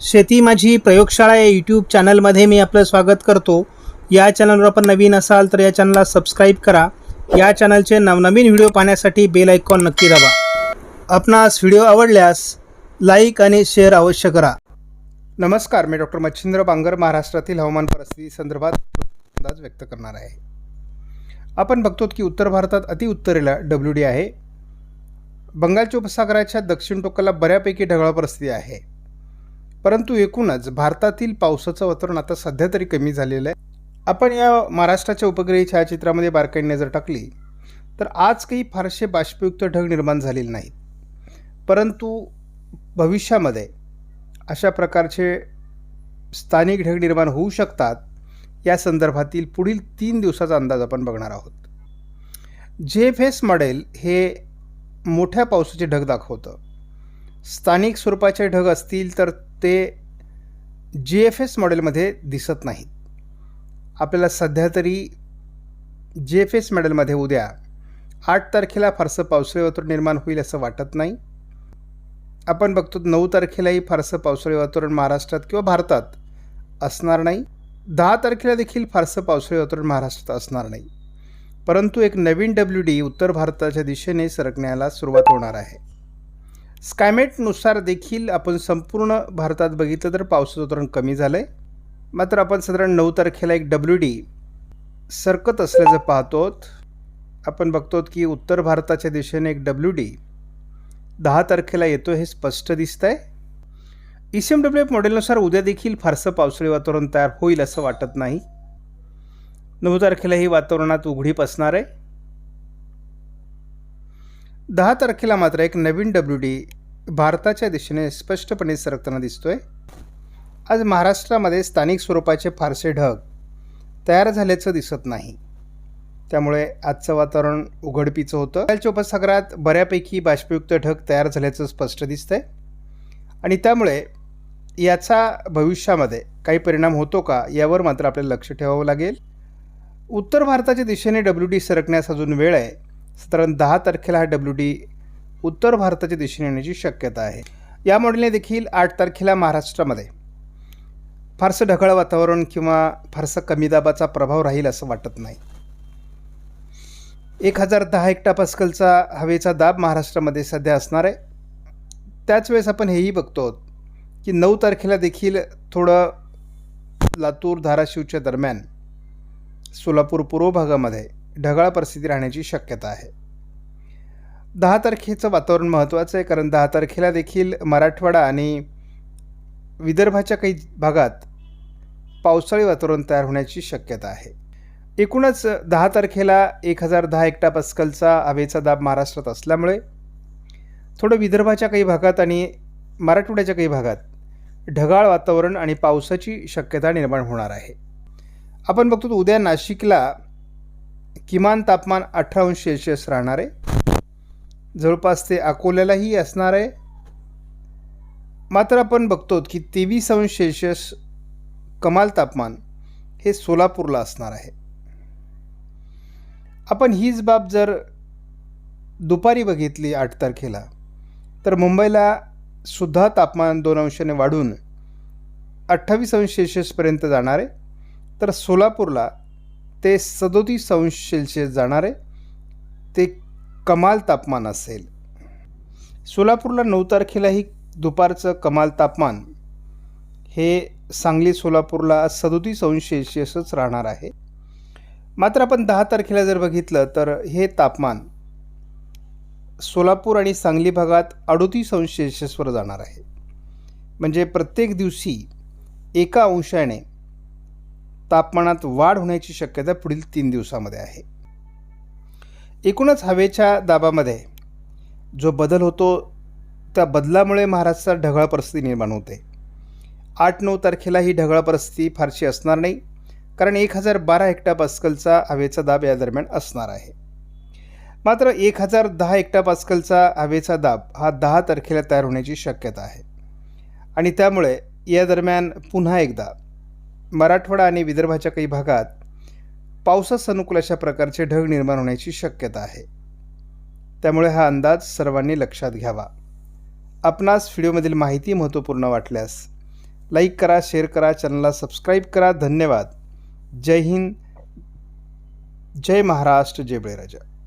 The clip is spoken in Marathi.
शेती माझी प्रयोगशाळा या यूट्यूब चॅनलमध्ये मी आपलं स्वागत करतो. या चॅनलवर आपण नवीन असाल तर या चॅनलला सबस्क्राईब करा. या चॅनलचे नवनवीन व्हिडिओ पाहण्यासाठी बेल आयकॉन नक्की दाबा. आपणास व्हिडिओ आवडल्यास लाईक आणि शेअर अवश्य करा. नमस्कार मी डॉक्टर मच्छिंद्र बांगर महाराष्ट्रातील हवामान परिस्थिती संदर्भात अंदाज व्यक्त करणार आहे. आपण बघतो की उत्तर भारतात अतिउत्तरेला डब्ल्यू डी आहे. बंगालच्या उपसागराच्या दक्षिण टोकाला बऱ्यापैकी ढगाळ परिस्थिती आहे. परंतु एकूणच भारतातील पावसाचं वातावरण आता सध्या तरी कमी झालेलं आहे. आपण या महाराष्ट्राच्या उपग्रही छायाचित्रामध्ये बारकाईने नजर टाकली तर आज काही फारसे बाष्पयुक्त ढग निर्माण झालेले नाहीत. परंतु भविष्यामध्ये अशा प्रकारचे स्थानिक ढग निर्माण होऊ शकतात या संदर्भातील पुढील तीन दिवसाचा अंदाज आपण बघणार आहोत. जे एफ एस मॉडेल हे मोठ्या पावसाचे ढग दाखवतं. स्थानिक स्वरूपाचे ढग असतील तर ते जी एफ एस मॉडेलमध्ये दिसत नाहीत. आपल्याला सध्या तरी जी एफ एस मॉडेलमध्ये उद्या आठ तारखेला फारसं पावसाळी वातावरण निर्माण होईल असं वाटत नाही. आपण बघतो नऊ तारखेलाही फारसं पावसाळी वातावरण महाराष्ट्रात किंवा भारतात असणार नाही. दहा तारखेला देखील फारसं पावसाळी वातावरण महाराष्ट्रात असणार नाही. परंतु एक नवीन डब्ल्यू डी उत्तर भारताच्या दिशेने सरकण्याला सुरुवात होणार आहे. स्कायमेटनुसार देखील आपण संपूर्ण भारतात बघितलं तर पावसाचं वातावरण कमी झालं आहे मात्र आपण साधारण नऊ तारखेला एक डब्ल्यू डी सरकत असल्याचं पाहतो आपण बघतो की उत्तर भारताच्या दिशेने एक डब्ल्यू डी दहा तारखेला येतो हे स्पष्ट दिसतं आहे E C M W F मॉडेलनुसार उद्या देखील फारसं पावसाळी वातावरण तयार होईल असं वाटत नाही. नऊ तारखेला ही वातावरणात उघडीप असणार आहे. दहा तारखेला मात्र एक नवीन डब्ल्यू डी भारताच्या दिशेने स्पष्टपणे सरकताना दिसतोय. आज महाराष्ट्रामध्ये स्थानिक स्वरूपाचे फारसे ढग तयार झाल्याचं दिसत नाही. त्यामुळे आजचं वातावरण उघडपीचं होतं. बंगालच्या उपसागरात बऱ्यापैकी बाष्पयुक्त ढग तयार झाल्याचं स्पष्ट दिसतंय. आणि त्यामुळे याचा भविष्यामध्ये काही परिणाम होतो का यावर मात्र आपल्याला लक्ष ठेवावं लागेल. उत्तर भारताच्या दिशेने डब्ल्यू डी सरकण्यास अजून वेळ आहे. साधारण दहा तारखेला हा डब्ल्यू डी उत्तर भारताच्या दिशेने येण्याची शक्यता आहे. या मॉडेलने देखील आठ तारखेला महाराष्ट्रामध्ये फारसं ढगाळ वातावरण किंवा फारसा कमी दाबाचा प्रभाव राहील असं वाटत नाही. एक हजार दहा हेक्टा पास्कलचा हवेचा दाब महाराष्ट्रामध्ये सध्या असणार आहे. त्याच वेळेस आपण हेही बघतो की नऊ तारखेला देखील थोडं लातूर धाराशिवच्या दरम्यान सोलापूर पूर्व भागामध्ये ढगाळ परिस्थिती राहण्याची शक्यता आहे. दहा तारखेचं वातावरण महत्त्वाचं आहे कारण दहा तारखेला देखील मराठवाडा आणि विदर्भाच्या काही भागात पावसाळी वातावरण तयार होण्याची शक्यता आहे. एकूणच दहा तारखेला एक हजार दहा एकटा पस्कलचा हवेचा दाब महाराष्ट्रात असल्यामुळे थोडं विदर्भाच्या काही भागात आणि मराठवाड्याच्या काही भागात ढगाळ वातावरण आणि पावसाची शक्यता निर्माण होणार आहे. आपण बघतो उद्या नाशिकला किमान तापमान अठरा अंश सेल्शियस राहणार आहे. जवळपास ते अकोल्यालाही असणार आहे. मात्र आपण बघतो की तेवीस अंश सेल्शियस कमाल तापमान हे सोलापूरला असणार आहे. आपण हीच बाब जर दुपारी बघितली आठ तारखेला तर मुंबईला सुद्धा तापमान दोन अंशाने वाढून अठ्ठावीस अंश सेल्शियसपर्यंत जाणार आहे. तर सोलापूरला ते सदोतीस अंश सेल्सिअस जाणार आहे ते कमाल तापमान असेल. सोलापूरला नऊ तारखेलाही दुपारचं कमाल तापमान हे सांगली सोलापूरला सदोतीस अंश सेल्सिअसच राहणार आहे. मात्र आपण दहा तारखेला जर बघितलं तर हे तापमान सोलापूर आणि सांगली भागात अडोतीस अंश सेल्सिअसवर जाणार आहे. म्हणजे प्रत्येक दिवशी एका अंशाने तापमानात वाढ होण्याची शक्यता पुढील तीन दिवसामध्ये आहे. एकूणच हवेच्या दाबामध्ये जो बदल होतो त्या बदलामुळे महाराष्ट्रात ढगाळ परिस्थिती निर्माण होते. आठ नऊ तारखेला ही ढगाळ परिस्थिती फारशी असणार नाही कारण एक हजार बारा हेक्टा पास्कलचा हवेचा दाब या दरम्यान असणार आहे. मात्र एक हजार दहा हेक्टा पास्कलचा हवेचा दाब हा दहा तारखेला तयार होण्याची शक्यता आहे. आणि त्यामुळे या दरम्यान पुन्हा एकदा मराठवाडा आणि विदर्भाच्या काही भागात पावसास अनुकूल अशा प्रकारचे ढग निर्माण होण्याची शक्यता आहे. त्यामुळे हा अंदाज सर्वांनी लक्षात घ्यावा. आपणास व्हिडिओमधील माहिती महत्त्वपूर्ण वाटल्यास लाईक करा शेअर करा चॅनलला सबस्क्राईब करा. धन्यवाद. जय हिंद. जय महाराष्ट्र. जय बळीराजा.